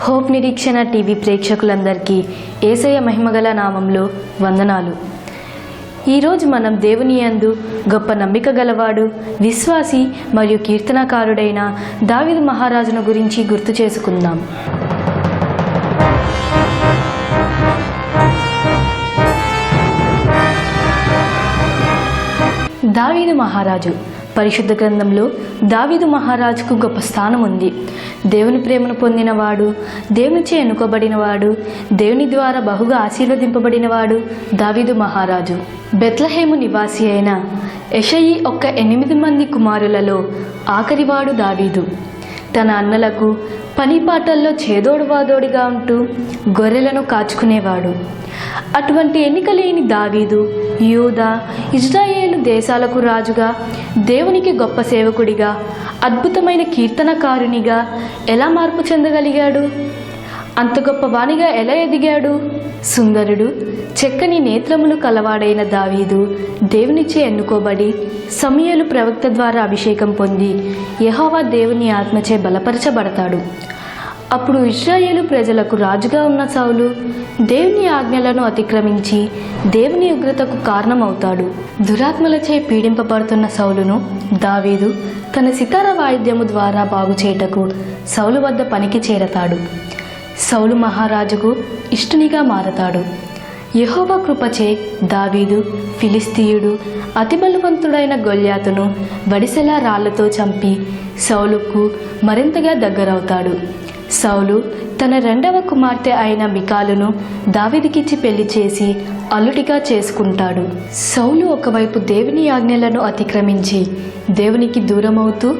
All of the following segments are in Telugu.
హోప్ నిరీక్షణ టీవీ ప్రేక్షకులందరికీ ఏసయ్య మహిమగల నామంలో వందనాలు. ఈరోజు మనం దేవుని యందు గొప్ప నమ్మిక గలవాడు విశ్వాసి మరియు కీర్తనకారుడైన దావిదు మహారాజును గురించి గుర్తు చేసుకుందాం. దావీదు మహారాజు పరిశుద్ధ గ్రంథంలో దావీదు మహారాజుకు గొప్ప స్థానం ఉంది. దేవుని ప్రేమను పొందినవాడు దేవునిచే ఎన్నుకోబడినవాడు దేవుని ద్వారా బహుగా ఆశీర్వదింపబడినవాడు దావీదు మహారాజు. బెత్లహేము నివాసి అయిన యషయి ఒక్క ఎనిమిది మంది కుమారులలో ఆఖరివాడు దావీదు. తన అన్నలకు పనిపాటల్లో చేదోడువాదోడిగా ఉంటూ గొర్రెలను కాచుకునేవాడు. అటువంటి ఎన్నిక లేని దావీదు యూదా ఇజ్రాయేలు దేశాలకు రాజుగా దేవునికి గొప్ప సేవకుడిగా అద్భుతమైన కీర్తనకారునిగా ఎలా మార్పు చెందగలిగాడు? అంత గొప్ప వాణిగా ఎలా ఎదిగాడు? సుందరుడు చెక్కని నేత్రములు కలవాడైన దావీదు దేవునిచే ఎన్నుకోబడి సమయలు ప్రవక్త ద్వారా అభిషేకం పొంది యహోవా దేవుని ఆత్మచే బలపరచబడతాడు. అప్పుడు ఇస్రాయేలు ప్రజలకు రాజుగా ఉన్న సౌలు దేవుని ఆజ్ఞలను అతిక్రమించి దేవుని ఉగ్రతకు కారణమవుతాడు. దురాత్మలచే పీడింపబడుతున్న సౌలును దావీదు తన సితార వాయిద్యము ద్వారా బాగుచేయటకు సౌలు వద్ద పనికి చేరతాడు. సౌలు మహారాజుకు ఇష్టునిగా మారతాడు. యహోవ కృపచే దావీదు ఫిలిస్తీయుడు అతి బలవంతుడైన గొల్యాతును వడిసెల రాళ్ళతో చంపి సౌలుకు మరింతగా దగ్గరవుతాడు. సౌలు తన రెండవ కుమార్తె అయిన మికాలును దావిదికిచ్చి పెళ్ళి చేసి అల్లుడిగా చేసుకుంటాడు. సౌలు ఒకవైపు దేవుని ఆజ్ఞలను అతిక్రమించి దేవునికి దూరమవుతూ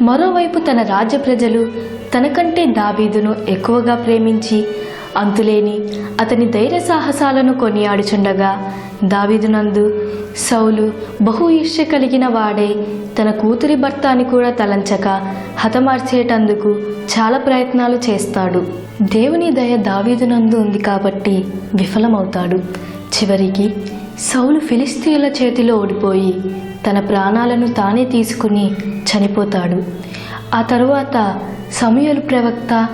మరోవైపు తన రాజ్య ప్రజలు తనకంటే దావీదును ఎక్కువగా ప్రేమించి అంతులేని అతని ధైర్య సాహసాలను కొనియాడుచుండగా దావీదునందు సౌలు బహు ఈర్ష్య కలిగిన వాడే తన కూతురి భర్త అని కూడా తలంచక హతమార్చేటందుకు చాలా ప్రయత్నాలు చేస్తాడు. దేవుని దయ దావీదునందు ఉంది కాబట్టి విఫలమవుతాడు. చివరికి సౌలు ఫిలిస్తీన్ల చేతిలో ఓడిపోయి తన ప్రాణాలను తానే తీసుకుని చనిపోతాడు. ఆ తరువాత సమయలు ప్రవక్త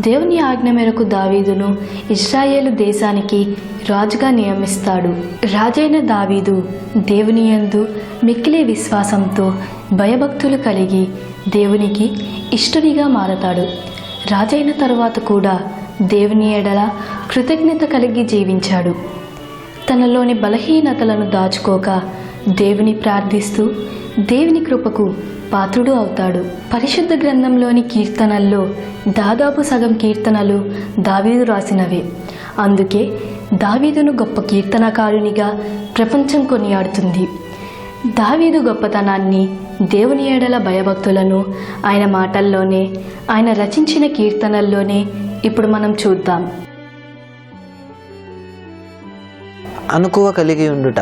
దేవుని ఆజ్ఞ మేరకు దావీదును ఇస్రాయేలు దేశానికి రాజుగా నియమిస్తాడు. రాజైన దావీదు దేవుని యందు మిక్కిలే విశ్వాసంతో భయభక్తులు కలిగి దేవునికి ఇష్టడిగా మారతాడు. రాజైన తరువాత కూడా దేవుని ఎడల కృతజ్ఞత కలిగి జీవించాడు. తనలోని బలహీనతలను దాచుకోక దేవుని ప్రార్థిస్తూ దేవుని కృపకు పాత్రుడు అవుతాడు. పరిశుద్ధ గ్రంథంలోని కీర్తనల్లో దాదాపు సగం కీర్తనలు దావీదు రాసినవే. అందుకే దావీదును గొప్ప కీర్తనకారునిగా ప్రపంచం కొనియాడుతుంది. దావీదు గొప్పతనాన్ని దేవుని ఏడల భయభక్తులను ఆయన మాటల్లోనే ఆయన రచించిన కీర్తనల్లోనే ఇప్పుడు మనం చూద్దాం. అనుకువ కలిగి ఉండుట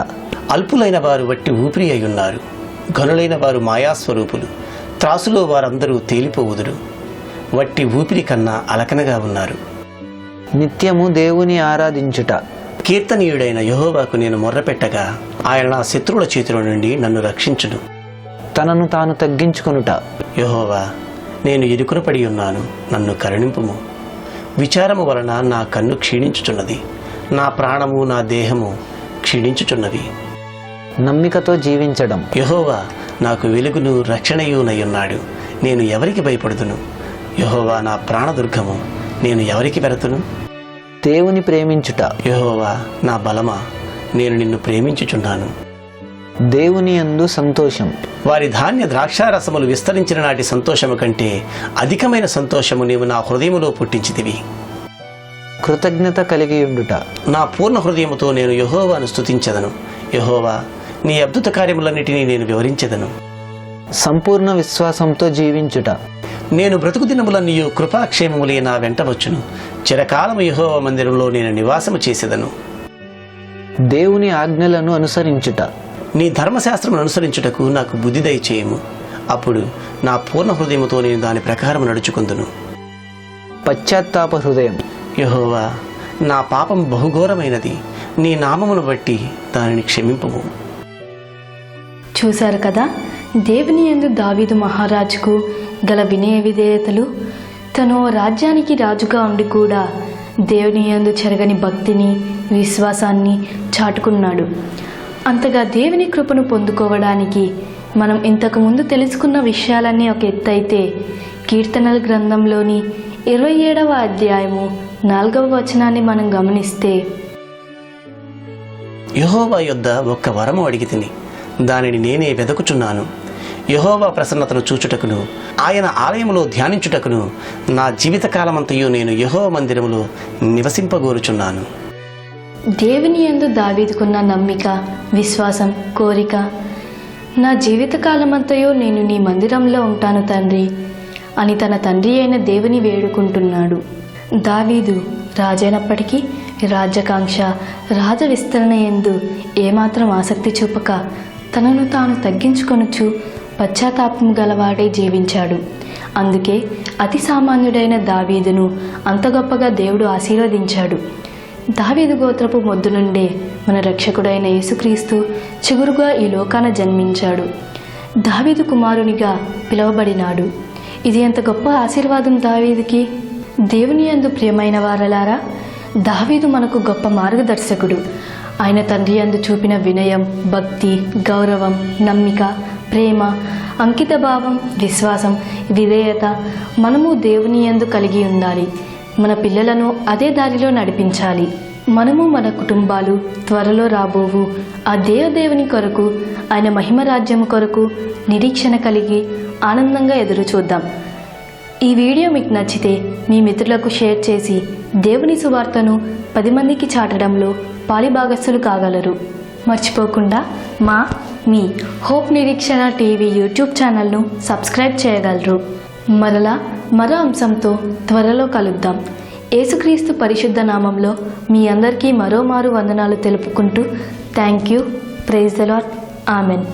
అల్పులైన వారు వట్టి ఊపిరి అయి ఉన్నారు. గనులైన వారు మాయాస్వరూపులు. త్రాసులో వారందరూ తేలిపోవుదురు. వట్టి ఊపిరి కన్నా అలకనగా ఉన్నారు. నిత్యము దేవుని ఆరాధించుట. కీర్తనీయుడైన యహోవాకు నేను మొర్రపెట్టగా ఆయన నా శత్రువుల చేతిలో నుండి నన్ను రక్షించును. తనను తాను తగ్గించుకొనుట. యహోవా నేను ఇరుకునపడి ఉన్నాను నన్ను కరుణింపుము. విచారము వలన నా కన్ను క్షీణించుచున్నది. నా ప్రాణము నా దేహము క్షీణించుచున్నవి. నమ్మికతో జీవించడం. యహోవా నాకు వెలుగును రక్షణయునయ్యున్నాడు నేను ఎవరికి భయపడుదును యహోవా నా ప్రాణదుర్గము. నేను ఎవరికి పెరతును? దేవుని ప్రేమించుట. యహోవా నా బలమా? నేను నిన్ను ప్రేమించుచున్నాను. దేవుని యందు సంతోషం. వారి ధాన్య ద్రాక్షారసములు విస్తరించిన నాటి సంతోషము కంటే అధికమైన సంతోషము నీవు నా హృదయములో పుట్టించితివి. కృతజ్ఞత కలిగి ఉండుట. నా పూర్ణ హృదయముతో నేను యహోవాను స్తుతించదను. యహోవా నీ అద్భుత కార్యములన్నిటినీ నేను వివరించెదను. సంపూర్ణ విశ్వాసంతో జీవించుట. నేను బ్రతుకు దినములన్నీయు కృపాక్షేమములే నా వెంట వచ్చును. చిరకాలము యహోవ మందిరంలో నేను నివాసము చేసేదను. దేవుని ఆజ్ఞలను అనుసరించుట. నీ ధర్మశాస్త్రమును అనుసరించుటకు నాకు బుద్ధి దయచేయము. అప్పుడు నా పూర్ణ హృదయముతో నేను దాని ప్రకారం నడుచుకుందును. పశ్చాత్తాప హృదయం. యహోవా నా పాపం బహుఘోరమైనది. నీ నామమును బట్టి దానిని క్షమింపుము. చూశారు కదా? దేవుని యందు దావీదు మహారాజుకు గల వినయ విధేయతలు తను ఓ రాజ్యానికి రాజుగా ఉండి కూడా దేవుని యందు చెరగని భక్తిని విశ్వాసాన్ని చాటుకున్నాడు. అంతగా దేవుని కృపను పొందుకోవడానికి మనం ఇంతకుముందు తెలుసుకున్న విషయాలన్నీ ఒక ఎత్తు అయితే కీర్తనల గ్రంథంలోని ఇరవై ఏడవ అధ్యాయము నాలుగవ వచనాన్ని మనం గమనిస్తే యహోవా యొద్ద ఒక్క వరము అడిగి తిని దానిని నేనే వెదకుచున్నాను. యహోవా ప్రసన్నతను చూచుటకును ఆయన ఆలయములో ధ్యానించుటకును నా జీవితకాలమంతయు నేను యహోవ మందిరములో నివసింపగోరుచున్నాను. దేవుని యందు దావీదుకున్న నమ్మిక విశ్వాసం కోరిక నా జీవితకాలమంతయో నేను నీ మందిరంలో ఉంటాను తండ్రి అని తన తండ్రి అయిన దేవుని వేడుకుంటున్నాడు. దావీదు రాజైనప్పటికీ రాజ్యకాంక్ష రాజ విస్తరణ ఎందు ఏమాత్రం ఆసక్తి చూపక తనను తాను తగ్గించుకొనుచు పశ్చాత్తాపం గలవాడే జీవించాడు. అందుకే అతి సామాన్యుడైన దావీదును అంత గొప్పగా దేవుడు ఆశీర్వదించాడు. దావీదు గోత్రపు మొద్దు నుండే మన రక్షకుడైన యేసుక్రీస్తు చిగురుగా ఈ లోకాన జన్మించాడు. దావీదు కుమారునిగా పిలువబడినాడు. ఇది ఎంత గొప్ప ఆశీర్వాదం దావీదుకి? దేవుని యందు ప్రియమైన వారలారా దావీదు మనకు గొప్ప మార్గదర్శకుడు. ఆయన తండ్రి అందు చూపిన వినయం భక్తి గౌరవం నమ్మిక ప్రేమ అంకిత భావం విశ్వాసం విధేయత మనము దేవుని యందు కలిగి ఉండాలి. మన పిల్లలను అదే దారిలో నడిపించాలి. మనము మన కుటుంబాలు త్వరలో రాబోవు. ఆ దేవదేవుని కొరకు ఆయన మహిమ రాజ్యం కొరకు నిరీక్షణ కలిగి ఆనందంగా ఎదురు చూద్దాం. ఈ వీడియో మీకు నచ్చితే మీ మిత్రులకు షేర్ చేసి దేవుని సువార్తను పది మందికి చాటడంలో పాలిభాగస్సులు కాగలరు. మర్చిపోకుండా మా మీ హోప్ నిరీక్షణ టీవీ యూట్యూబ్ ఛానల్ను సబ్స్క్రైబ్ చేయగలరు. మరలా మరో అంశంతో త్వరలో కలుద్దాం. యేసుక్రీస్తు పరిశుద్ధ నామంలో మీ అందరికీ మరోమారు వందనాలు తెలుపుకుంటూ thank you. Praise the Lord amen.